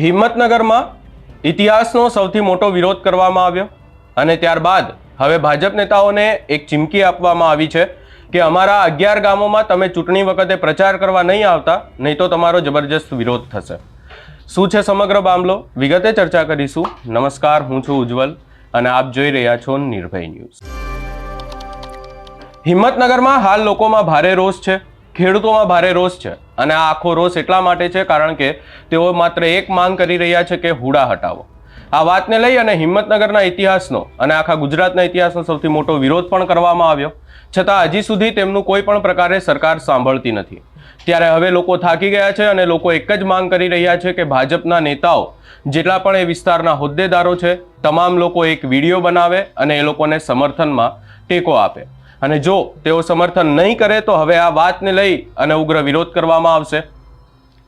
હિંમતનગરમાં ઇતિહાસનો સૌથી મોટો વિરોધ કરવામાં આવ્યો અને ત્યારબાદ હવે ભાજપ નેતાઓને એક ચીમકી આપવામાં આવી છે કે અમારા અગિયાર ગામોમાં તમે ચૂંટણી વખતે પ્રચાર કરવા નહીં આવતા, નહીં તો તમારો જબરજસ્ત વિરોધ થશે. શું છે સમગ્ર મામલો? વિગતે ચર્ચા કરીશું. નમસ્કાર, હું છું ઉજ્જવલ અને આપ જોઈ રહ્યા છો નિર્ભય ન્યૂઝ. હિંમતનગરમાં હાલ લોકોમાં ભારે રોષ છે, ખેડૂતોમાં ભારે રોષ છે. અને આ આખો રોષ એટલા માટે છે કારણ કે તેઓ માત્ર એક માંગ કરી રહ્યા છે કે હુડા હટાવો. આ વાતને લઈ અને હિંમતનગરના ઇતિહાસનો અને આખા ગુજરાતના ઇતિહાસનો સૌથી મોટો વિરોધ પણ કરવામાં આવ્યો. છતાં હજી સુધી તેમનું કોઈ પણ પ્રકારે સરકાર સાંભળતી નથી. ત્યારે હવે લોકો થાકી ગયા છે અને લોકો એક જ માંગ કરી રહ્યા છે કે ભાજપના નેતાઓ જેટલા પણ એ વિસ્તારના હોદ્દેદારો છે, તમામ લોકો એક વીડિયો બનાવે અને એ લોકોને સમર્થનમાં ટેકો આપે. અને જો તેઓ સમર્થન નહીં કરે તો હવે આ વાતને લઈ અને ઉગ્ર વિરોધ કરવામાં આવશે.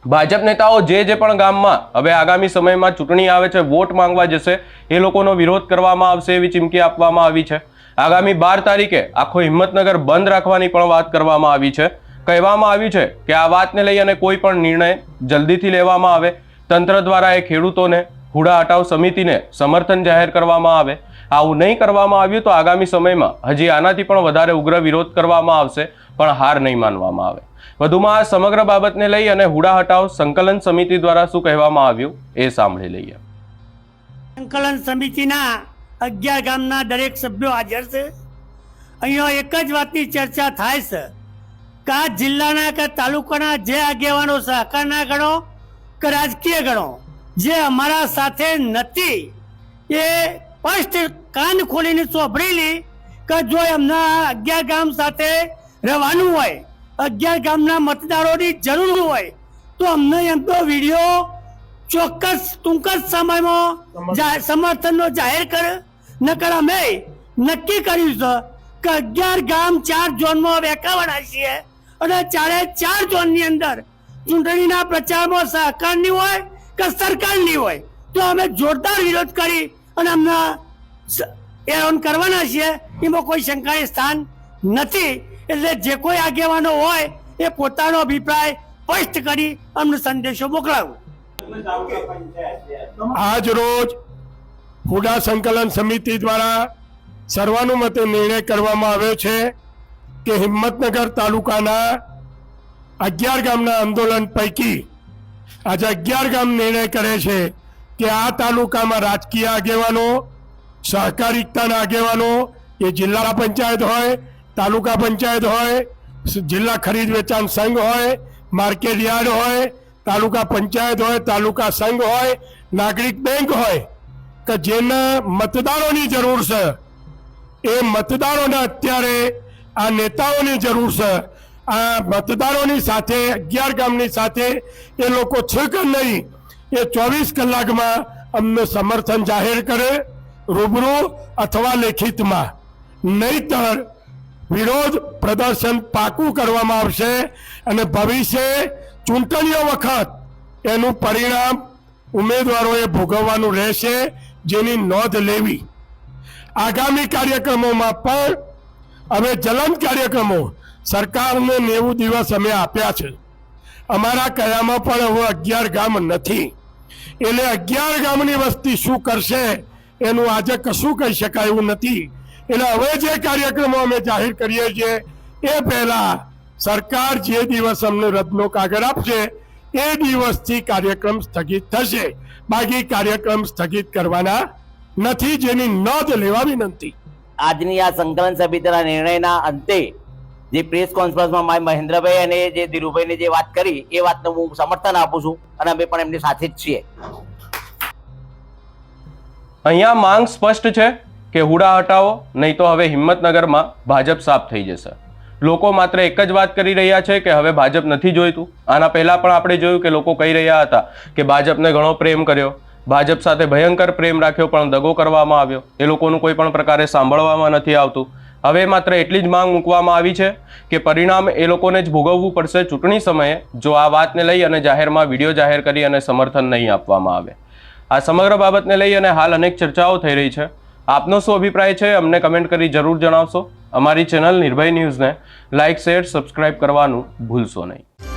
ભાજપ નેતાઓ જે જે પણ ગામમાં હવે આગામી સમયમાં ચૂંટણી આવે છે, વોટ માંગવા જશે, એ લોકોનો વિરોધ કરવામાં આવશે એવી ચીમકી આપવામાં આવી છે. આગામી બાર તારીખે આખો હિંમતનગર બંધ રાખવાની પણ વાત કરવામાં આવી છે. કહેવામાં આવ્યું છે કે આ વાતને લઈ અને કોઈ પણ નિર્ણય જલ્દીથી લેવામાં આવે. તંત્ર દ્વારા એ ખેડૂતોને હુડા હટાવ સમિતિને સમર્થન જાહેર કરવામાં આવે. આવું નહીં કરવામાં આવ્યું તો આગામી સમયમાં હજી આનાથી પણ વધારે ઉગ્ર વિરોધ કરવામાં આવશે, પણ હાર નહીં માનવામાં આવે. વધુમાં આ સમગ્ર બાબતને લઈ અને હુડા હટાવ સંકલન સમિતિ દ્વારા શું કહેવામાં આવ્યું, એ સાંભળી લઈએ. સંકલન સમિતિના અગિયાર ગામના દરેક સભ્યો હાજર છે. અહીંયા એક જ વાતની ચર્ચા થાય છે. કે જિલ્લાના કે તાલુકાના જે આગેવાનો સહકારના ગણો કે રાજકીય ગણો, જે અમારા સાથે નથી, એ સ્પષ્ટ કાન ખોલીને ચોપડેલી કે જો એમના અગિયાર ગામ સાથે રહેવાનું હોય અગિયાર ગામના મતદારોની જરૂર હોય તો અમને એમનો વીડિયો ચોક્કસ ટૂંક જ સમયમાં સમર્થનનો જાહેર કર નકર અમે નક્કી કર્યું છે કે અગિયાર ગામ ચાર ઝોનમાં વેકાવાના છીએ અને ચારે ચાર ઝોનની અંદર ચૂંટણીના પ્રચારમાં સહકારની હોય કે સરકારની હોય તો અમે જોરદાર વિરોધ કરી અને અમને એરોન કરવાના છીએ, એમાં કોઈ શંકાએ સ્થાન નથી. એટલે જે કોઈ આગેવાનો હોય, એ પોતાનો અભિપ્રાય સ્પષ્ટ કરી અમને સંદેશો મોકલાવો. આજ રોજ હુડા સંકલન સમિતિ દ્વારા સર્વાનુમતે નિર્ણય કરવામાં આવ્યો છે કે હિંમતનગર તાલુકાના અગિયાર ગામના આંદોલન પૈકી આજે અગિયાર ગામ નિર્ણય કરે છે. કે આ તાલુકામાં રાજકીય આગેવાનો, સહકારિકતાના આગેવાનો, એ જિલ્લા પંચાયત હોય, તાલુકા પંચાયત હોય, જિલ્લા ખરીદ વેચાણ સંઘ હોય, માર્કેટ યાર્ડ હોય, તાલુકા પંચાયત હોય, તાલુકા સંઘ હોય, નાગરિક બેંક હોય, કે જેના મતદારોની જરૂર છે, એ મતદારોને અત્યારે આ નેતાઓની જરૂર છે. આ મતદારોની સાથે, અગિયાર ગામની સાથે એ લોકો છે કે નહીં એ ચોવીસ કલાકમાં અમને સમર્થન જાહેર કરે, રૂબરૂ અથવા લેખિતમાં. નહીતર વિરોધ પ્રદર્શન પાકું કરવામાં આવશે અને ભવિષ્ય ચૂંટણીઓ વખત એનું પરિણામ ઉમેદવારોએ ભોગવવાનું રહેશે જેની નોંધ લેવી. આગામી કાર્યક્રમોમાં પણ હવે જલન કાર્યક્રમો સરકારને નેવું દિવસ અમે આપ્યા છે. અમારા કયામાં પણ હવે અગિયાર ગામ નથી. એટલે અગિયાર ગામની વસ્તી શું કરશે એનું આજે કશું કહી શકાય એવું નથી. એટલે હવે જે કાર્યક્રમો અમે જાહેર કરીએ છીએ, એ પહેલા સરકાર જે દિવસ અમને રદનો કાગળ આપશે, એ દિવસથી કાર્યક્રમ સ્થગિત થશે. બાકી કાર્યક્રમ સ્થગિત કરવાના નથી, જેની નોંધ લેવા વિનંતી. આજની આ સંકલન સમિતિના નિર્ણયના અંતે જે પ્રેસ કોન્ફરન્સમાં મહેન્દ્રભાઈ અને જે ધીરુભાઈને જે વાત કરી, એ વાતનું હું સમર્થન આપું છું અને અમે પણ એમની સાથે જ છીએ. અહીંયા માંગ સ્પષ્ટ છે કે હુડા હટાવો, નહીં તો હવે હિંમતનગરમાં ભાજપ સાફ થઈ જશે. લોકો માત્ર એક જ વાત કરી રહ્યા છે કે હવે ભાજપ નથી જોઈતું. આના પહેલા પણ આપણે જોયું કે લોકો કહી રહ્યા હતા કે ભાજપને ઘણો પ્રેમ કર્યો. ભાજપ સાથે ભયંકર પ્રેમ રાખ્યો, પણ દગો કરવામાં આવ્યો. એ લોકોનું કોઈ પણ પ્રકારે સાંભળવામાં નથી આવતું. હવે માત્ર એટલી જ માંગ મૂકવામાં આવી છે કે પરિણામ એ લોકોને જ ભોગવવું પડશે ચૂંટણી સમયે, જો આ વાતને લઈ અને જાહેરમાં વીડિયો જાહેર કરી અને સમર્થન નહીં આપવામાં આવે. આ સમગ્ર બાબતને લઈ અને હાલ અનેક ચર્ચાઓ થઈ રહી છે. આપનો શું અભિપ્રાય છે અમને કમેન્ટ કરી જરૂર જણાવશો. અમારી ચેનલ નિર્ભય ન્યૂઝને લાઇક, શેર, સબસ્ક્રાઇબ કરવાનું ભૂલશો નહીં.